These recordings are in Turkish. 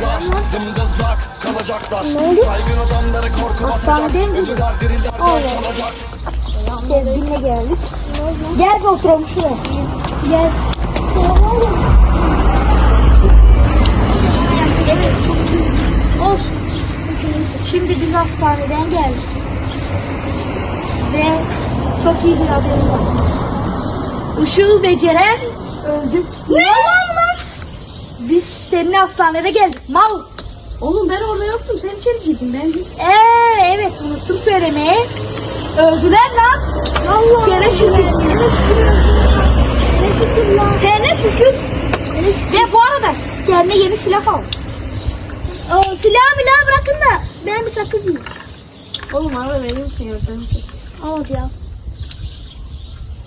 mızmızlar, dımdızlak kalacaklar Saygın adamları korku basacak? Ölüler dirilerden Allah. çalacak Sezgin'le geldik. Gel bir oturalım şuraya. Gel. Evet çok iyi. Olsun. Şimdi biz hastaneden geldik. Ve çok iyi bir haberim var. Işığı beceren öldü. Ne? Biz seninle hastanede geldik. Mal. Oğlum ben orada yoktum. Sen içeri girdin. Ben Ee, evet unuttum söylemeyi. Öldüler lan. Allah. Gene şükür. Gene şükür. Lan. Gene şükür. Ve bu arada kendine yeni silah al. O silah milah bırakın da ben bir sakız yiyeyim. Oğlum arada verir misin yordam? Al ya.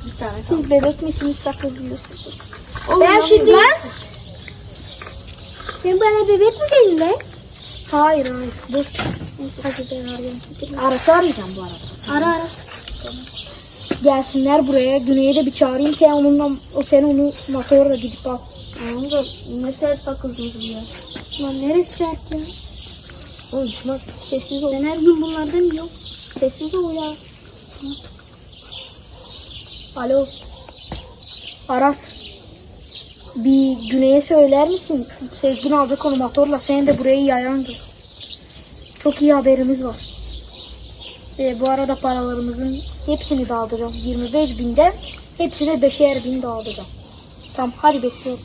Bir tane kaldı. Siz bebek misiniz sakız yiyorsunuz? Oğlum, Ben şimdi... ben- Sen bana bebek mi dedin lan? Hayır hayır. Dur. Hadi ben arayayım. Arası arayacağım bu arada. Ara ara. Gelsinler buraya. Güney'e de bir çağırayım. Sen onunla, o sen onu motorla gidip al. Oğlum da ne sert takıldınız ya. Lan neresi sert ya? Oğlum şuna Sessiz ol. Ben her gün bunlardan yiyorum. Sessiz ol ya. Alo. Aras. Bir Güney'e söyler misin? Sezgin alacak onu motorla. Sen de burayı yayandır. Çok iyi haberimiz var. Ve bu arada paralarımızın hepsini dağıtacağım. 25 binden hepsine beşer bin dağıtacağım. Tamam hadi bekliyorum.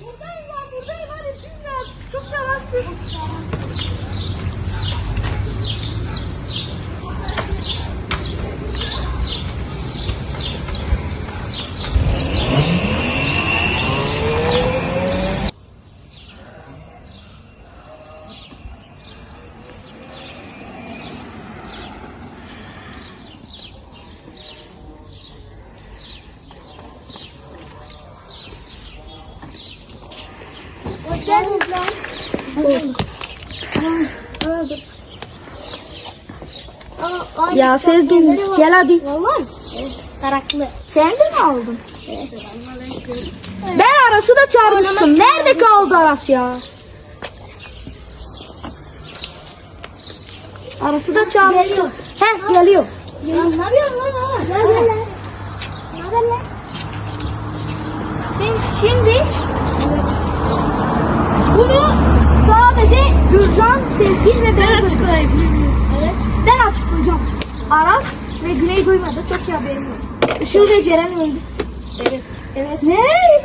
Buradayım lan buradayım hadi siz yap. Çok yavaşsın. Hoş geldiniz Ya Sezgin gel hadi. Vallahi. Taraklı. Sen de mi aldın? Evet. Ben Aras'ı da çağırmıştım. Nerede kaldı Aras ya? Aras'ı da çağırmıştım. Heh geliyor. Ne yapıyorsun lan? Gel gel lan. Ne haber lan? Sen şimdi bunu sadece Gürcan, Sezgin ve ben açıklayabilirim. Evet. Ben açıklayacağım. Aras ve Güney duymadı. Çok iyi haberim var. Işıl ve Ceren öldü. Evet. Evet. Ne?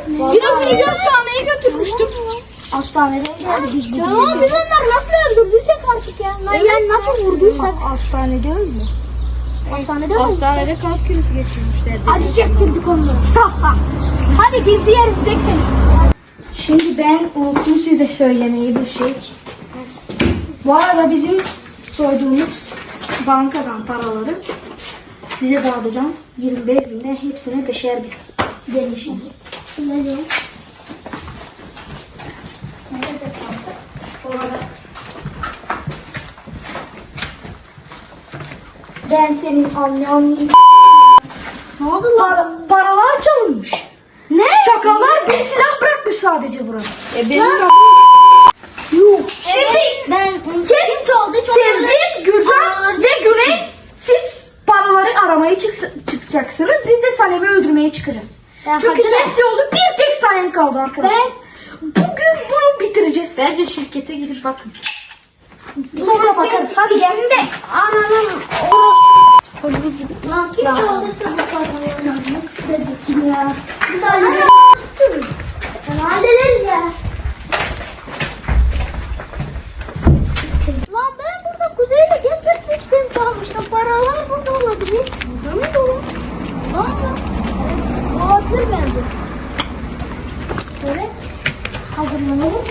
Kirazını hastaneye götürmüştüm. Hastaneden geldi biz bu biz onları nasıl öldürdüysek artık ya. Yani nasıl vurduysak. Hastanede öldü. Hastanede öldü. Hastanede kalp krizi geçirmişler. Hadi çektirdik onları. Ha, ha. Hadi gizli yerimize gidelim. Şimdi ben unuttum size söylemeyi bir şey. Bu arada bizim soyduğumuz bankadan paraları size dağıtacağım. 25 binde hepsine beşer bin. Gelin şimdi. Orada. Ben senin annen ne oldu lan? Para, paralar çalınmış. Ne? Çakallar bir silah bırakmış sadece burada. E benim Yok. Şimdi ben kim çaldı? Sezgin, Gürcan ve Güney siz paraları aramaya çıks- çıkacaksınız. Biz de Sanem'i öldürmeye çıkacağız. Çünkü hazırım. hepsi oldu. Bir tek Sanem kaldı arkadaşlar. Bugün bunu bitireceğiz. Bence şirkete gidip bakın. Sonra bakarız. Hadi gel. Şimdi ananın. Lan kim çaldıysa bu paraları Dedik ya. Bir tane Hallederiz ya. Lan ben kuzeyle getir sistem çalmıştım. Paralar burada olabilir. Burada mı dolu? Aa, olabilir bence. Evet. Hazırlanalım.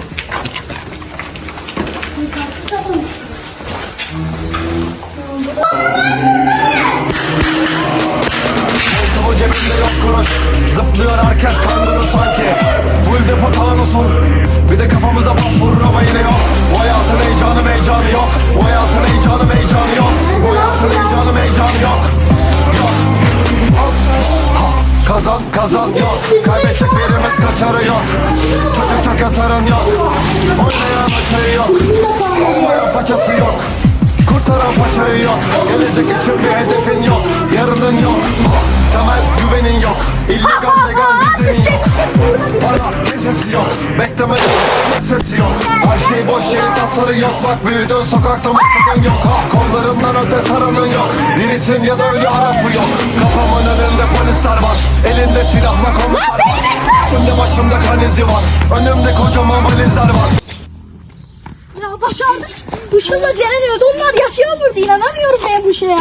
parası yok. Kurtaran paçayı yok. Gelecek için bir hedefin yok. Yarının yok. Mu Temel güvenin yok. İllegal legal düzenin yok. Para kesesi yok. Beklemenin sesi yok. Her şey boş yeri tasarı yok. Bak büyüdün sokakta masadan yok. Ha, Kollarından öte sarının yok. Dirisin ya da ölü harafı yok. Kafamın önünde polisler var. Elinde silahla konuşlar var Üstümde başımda kan izi var. Önümde kocaman valizler var. Başardık. Işıl'la Ceren öldü. Onlar yaşıyor burada. İnanamıyorum ben bu şeye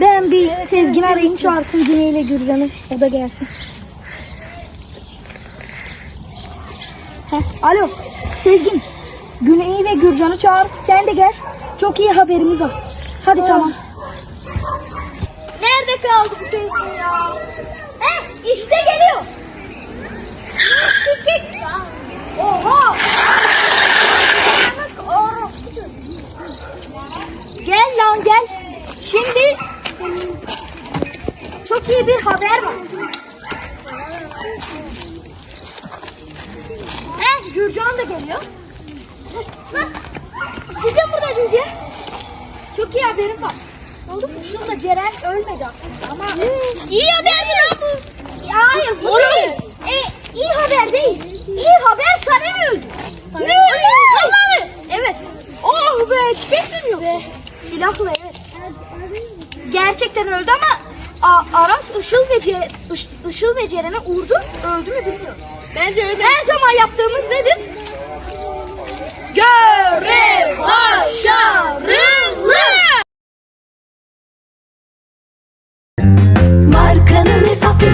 Ben bir Sezgin arayayım çağırsın Güney ile Gürcan'ı. O da gelsin. Heh, alo Sezgin. Güney'i ve Gürcan'ı çağır. Sen de gel. Çok iyi haberimiz var. Hadi tamam. Nerede kaldı bu Sezgin ya? Heh işte geliyor. Oha. Gel lan gel. Şimdi çok iyi bir haber var. Eh Gürcan da geliyor. Lan, Siz de buradaydınız ya. Çok iyi haberim var. Oldu mu? Işıl'la Ceren ölmedi aslında ama... İyi haber mi lan bu? Hayır bu değil. E, iyi haber değil. İyi haber Sanem öldü. Ne? Vallahi mi? Evet. Oh be beklemiyordum. Silahla evet. Gerçekten öldü ama A- Aras Işıl ve Ce Iş- Işıl ve Ceren'e vurdu. Öldü mü bilmiyorum. Bence öyle. Her zaman yaptığımız nedir? Görev başarılı. Markanın hesaplısını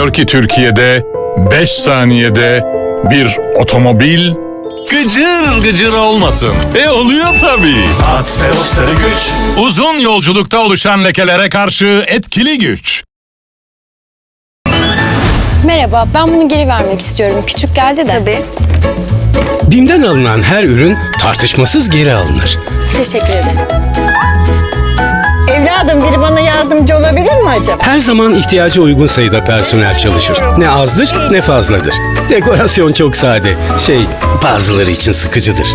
Geçmiyor ki Türkiye'de 5 saniyede bir otomobil gıcır gıcır olmasın. E oluyor tabii. Asperosları güç Uzun yolculukta oluşan lekelere karşı etkili güç. Merhaba, ben bunu geri vermek istiyorum. Küçük geldi de. Tabii. BİM'den alınan her ürün tartışmasız geri alınır. Teşekkür ederim. Evladım biri bana yardımcı olabilir mi acaba? Her zaman ihtiyacı uygun sayıda personel çalışır. Ne azdır ne fazladır. Dekorasyon çok sade. Şey, bazıları için sıkıcıdır.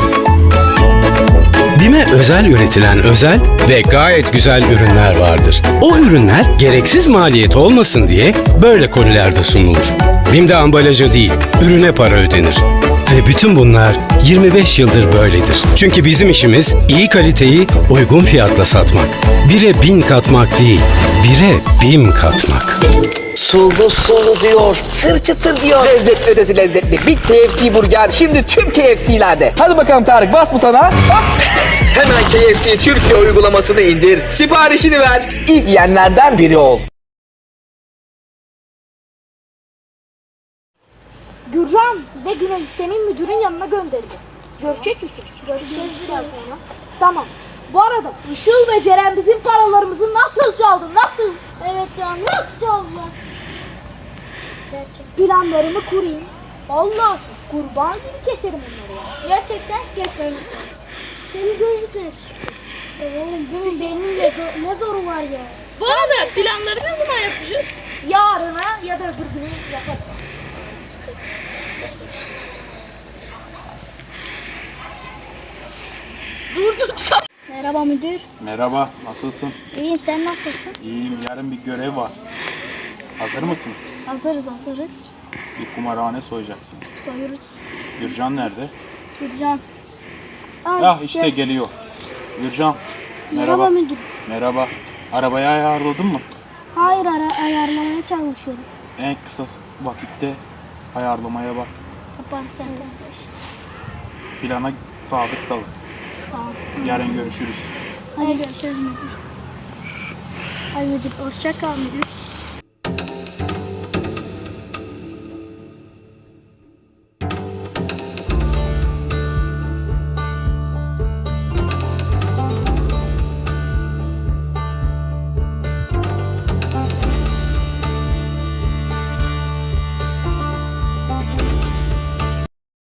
BİM'e özel üretilen özel ve gayet güzel ürünler vardır. O ürünler gereksiz maliyet olmasın diye böyle kolilerde sunulur. BİM'de ambalajı değil, ürüne para ödenir. Ve bütün bunlar 25 yıldır böyledir. Çünkü bizim işimiz iyi kaliteyi uygun fiyatla satmak. Bire bin katmak değil, bire bim katmak. Sulu sulu diyor, tır çıtır diyor. Lezzetli ötesi lezzetli. Bir KFC burger şimdi tüm KFC'lerde. Hadi bakalım Tarık bas butona. Hop. Hemen KFC Türkiye uygulamasını indir. Siparişini ver. İlk yiyenlerden biri ol. Gürcan ve Güney senin müdürün yanına gönderdi. Görecek misiniz? Göreceğiz biraz sonra. Tamam. Bu arada Işıl ve Ceren bizim paralarımızı nasıl çaldı? Nasıl? Evet ya nasıl çaldılar? Planlarımı kurayım. Allah kurban gibi keserim onları ya. Gerçekten kesin. Senin gözlükler çıktı. Ya oğlum bunun benimle do- ne zoru var ya? Bu arada planları ne zaman yapacağız? Yarına ya da öbür günü yaparız. Merhaba müdür. Merhaba, nasılsın? İyiyim sen nasılsın? İyiyim, yarın bir görev var. Hazır mısınız? Hazırız hazırız. Bir kumarhane soyacaksınız. Soyuruz. Gürcan nerede? Gürcan. Ay, Ah işte gel. geliyor. Gürcan, Merhaba merhaba. müdür. Merhaba. Arabayı ayarladın mı? Hayır ara ayarlamaya çalışıyorum. En kısa vakitte ayarlamaya bak. Yaparız sen de. Plana sadık kalın. Yarın görüşürüz. Hadi görüşürüz müdür. Ay müdür hoşça kal müdür.